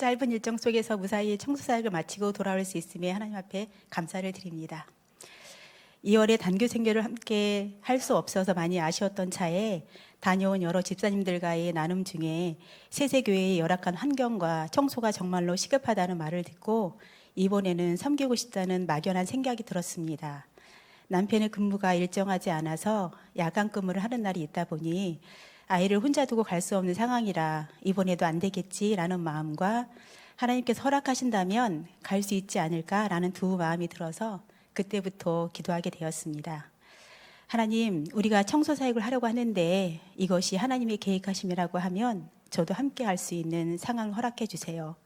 짧은 일정 속에서 무사히 청소 사역을 마치고 돌아올 수 있음에 하나님 앞에 감사를 드립니다. 2월에 단교 생교를 함께 할 수 없어서 많이 아쉬웠던 차에 다녀온 여러 집사님들과의 나눔 중에 세세교회의 열악한 환경과 청소가 정말로 시급하다는 말을 듣고 이번에는 섬기고 싶다는 막연한 생각이 들었습니다. 남편의 근무가 일정하지 않아서 야간 근무를 하는 날이 있다 보니 아이를 혼자 두고 갈 수 없는 상황이라 이번에도 안 되겠지라는 마음과 하나님께서 허락하신다면 갈 수 있지 않을까라는 두 마음이 들어서 그때부터 기도하게 되었습니다. 하나님, 우리가 청소 사역을 하려고 하는데 이것이 하나님의 계획하심이라고 하면 저도 함께 할 수 있는 상황을 허락해 주세요.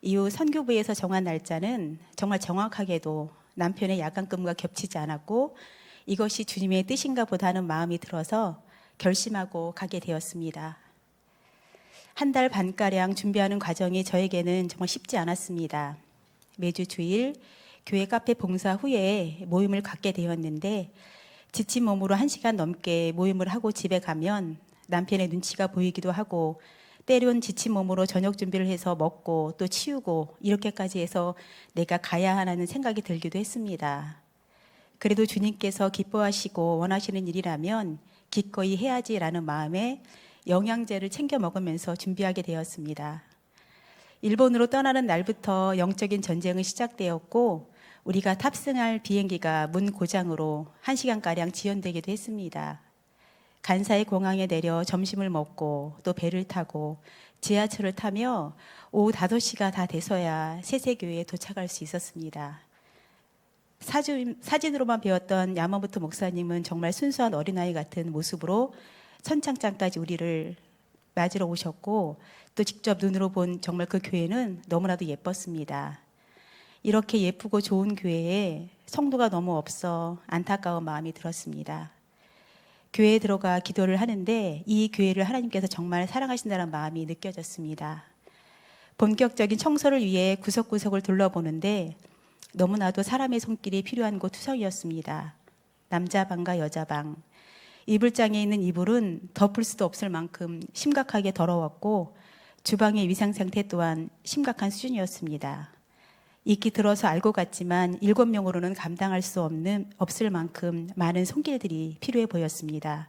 이후 선교부에서 정한 날짜는 정말 정확하게도 남편의 야간 근무가 겹치지 않았고 이것이 주님의 뜻인가 보다는 마음이 들어서 결심하고 가게 되었습니다. 한 달 반가량 준비하는 과정이 저에게는 정말 쉽지 않았습니다. 매주 주일 교회 카페 봉사 후에 모임을 갖게 되었는데 지친 몸으로 한 시간 넘게 모임을 하고 집에 가면 남편의 눈치가 보이기도 하고 때론 지친 몸으로 저녁 준비를 해서 먹고 또 치우고 이렇게까지 해서 내가 가야 하는 생각이 들기도 했습니다. 그래도 주님께서 기뻐하시고 원하시는 일이라면 기꺼이 해야지라는 마음에 영양제를 챙겨 먹으면서 준비하게 되었습니다. 일본으로 떠나는 날부터 영적인 전쟁은 시작되었고 우리가 탑승할 비행기가 문 고장으로 1시간가량 지연되기도 했습니다. 간사이 공항에 내려 점심을 먹고 또 배를 타고 지하철을 타며 오후 5시가 다 돼서야 세세교회에 도착할 수 있었습니다. 사진, 사진으로만 배웠던 야마모토 목사님은 정말 순수한 어린아이 같은 모습으로 천창장까지 우리를 맞으러 오셨고 또 직접 눈으로 본 정말 그 교회는 너무나도 예뻤습니다. 이렇게 예쁘고 좋은 교회에 성도가 너무 없어 안타까운 마음이 들었습니다. 교회에 들어가 기도를 하는데 이 교회를 하나님께서 정말 사랑하신다는 마음이 느껴졌습니다. 본격적인 청소를 위해 구석구석을 둘러보는데 너무나도 사람의 손길이 필요한 곳 투성이었습니다. 남자 방과 여자 방. 이불장에 있는 이불은 덮을 수도 없을 만큼 심각하게 더러웠고 주방의 위상 상태 또한 심각한 수준이었습니다. 익히 들어서 알고 갔지만 일곱 명으로는 감당할 수 없는 없을 만큼 많은 손길들이 필요해 보였습니다.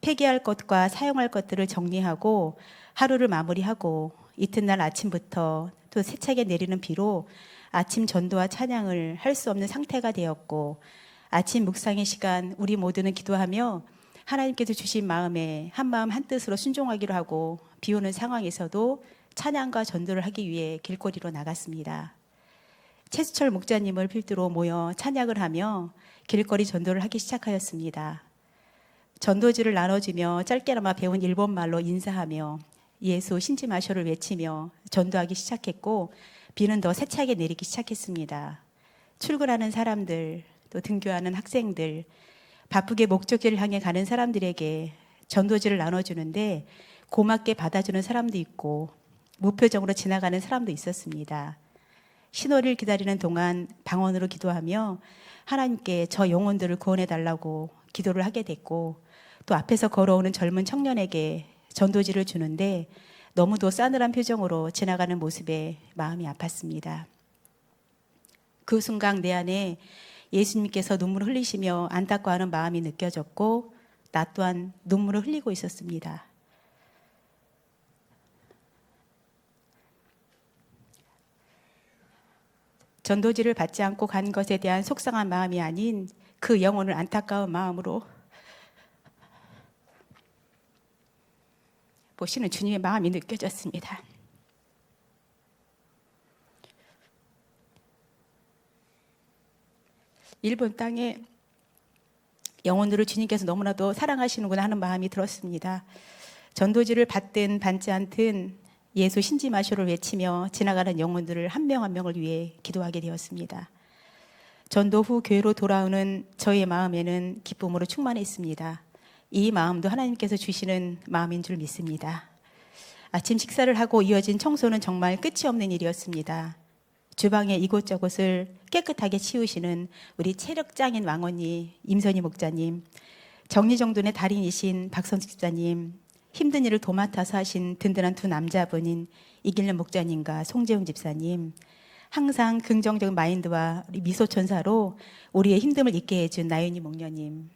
폐기할 것과 사용할 것들을 정리하고 하루를 마무리하고 이튿날 아침부터 또 세차게 내리는 비로 아침 전도와 찬양을 할 수 없는 상태가 되었고 아침 묵상의 시간 우리 모두는 기도하며 하나님께서 주신 마음에 한 마음 한 뜻으로 순종하기로 하고 비 오는 상황에서도 찬양과 전도를 하기 위해 길거리로 나갔습니다. 최수철 목자님을 필두로 모여 찬양을 하며 길거리 전도를 하기 시작하였습니다. 전도지를 나눠주며 짧게나마 배운 일본말로 인사하며 예수 신지 마쇼를 외치며 전도하기 시작했고 비는 더 세차게 내리기 시작했습니다. 출근하는 사람들, 또 등교하는 학생들, 바쁘게 목적지를 향해 가는 사람들에게 전도지를 나눠주는데 고맙게 받아주는 사람도 있고 무표정으로 지나가는 사람도 있었습니다. 신호를 기다리는 동안 방언으로 기도하며 하나님께 저 영혼들을 구원해 달라고 기도를 하게 됐고 또 앞에서 걸어오는 젊은 청년에게 전도지를 주는데 너무도 싸늘한 표정으로 지나가는 모습에 마음이 아팠습니다. 그 순간 내 안에 예수님께서 눈물을 흘리시며 안타까워하는 마음이 느껴졌고 나 또한 눈물을 흘리고 있었습니다. 전도지를 받지 않고 간 것에 대한 속상한 마음이 아닌 그 영혼을 안타까운 마음으로 보시는 주님의 마음이 느껴졌습니다. 일본 땅에 영혼들을 주님께서 너무나도 사랑하시는구나 하는 마음이 들었습니다. 전도지를 받든 받지 않든 예수 신지 마쇼를 외치며 지나가는 영혼들을 한 명한 명을 위해 기도하게 되었습니다. 전도 후 교회로 돌아오는 저의 마음에는 기쁨으로 충만했습니다. 이 마음도 하나님께서 주시는 마음인 줄 믿습니다. 아침 식사를 하고 이어진 청소는 정말 끝이 없는 일이었습니다. 주방의 이곳저곳을 깨끗하게 치우시는 우리 체력장인 왕언니 임선희 목자님, 정리정돈의 달인이신 박선식 집사님, 힘든 일을 도맡아서 하신 든든한 두 남자분인 이길래 목자님과 송재훈 집사님, 항상 긍정적인 마인드와 미소천사로 우리의 힘듦을 잊게 해준 나윤희 목녀님,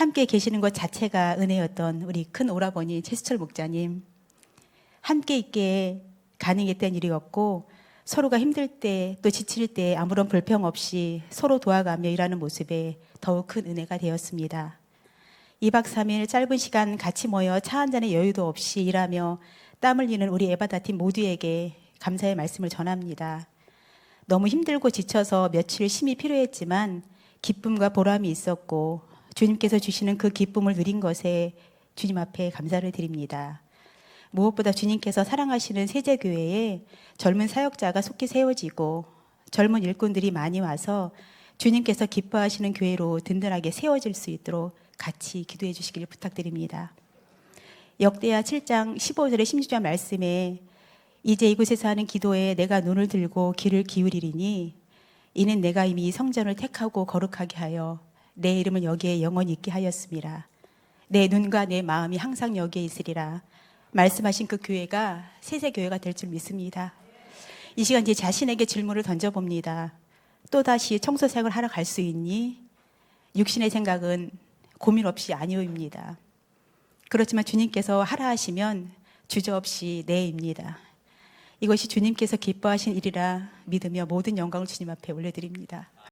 함께 계시는 것 자체가 은혜였던 우리 큰 오라버니 최수철 목자님, 함께 있게 가능했던 일이었고 서로가 힘들 때 또 지칠 때 아무런 불평 없이 서로 도와가며 일하는 모습에 더욱 큰 은혜가 되었습니다. 2박 3일 짧은 시간 같이 모여 차 한 잔의 여유도 없이 일하며 땀 흘리는 우리 에바다팀 모두에게 감사의 말씀을 전합니다. 너무 힘들고 지쳐서 며칠 쉼이 필요했지만 기쁨과 보람이 있었고 주님께서 주시는 그 기쁨을 누린 것에 주님 앞에 감사를 드립니다. 무엇보다 주님께서 사랑하시는 세제교회에 젊은 사역자가 속히 세워지고 젊은 일꾼들이 많이 와서 주님께서 기뻐하시는 교회로 든든하게 세워질 수 있도록 같이 기도해 주시길 부탁드립니다. 역대하 7장 15절의 16절 말씀에 이제 이곳에서 하는 기도에 내가 눈을 들고 귀를 기울이리니 이는 내가 이미 이 성전을 택하고 거룩하게 하여 내 이름을 여기에 영원히 있게 하였습니다. 내 눈과 내 마음이 항상 여기에 있으리라. 말씀하신 그 교회가 세세 교회가 될 줄 믿습니다. 이 시간 제 자신에게 질문을 던져봅니다. 또다시 청소 생활을 하러 갈 수 있니? 육신의 생각은 고민 없이 아니오입니다. 그렇지만 주님께서 하라 하시면 주저없이 네입니다. 이것이 주님께서 기뻐하신 일이라 믿으며 모든 영광을 주님 앞에 올려드립니다.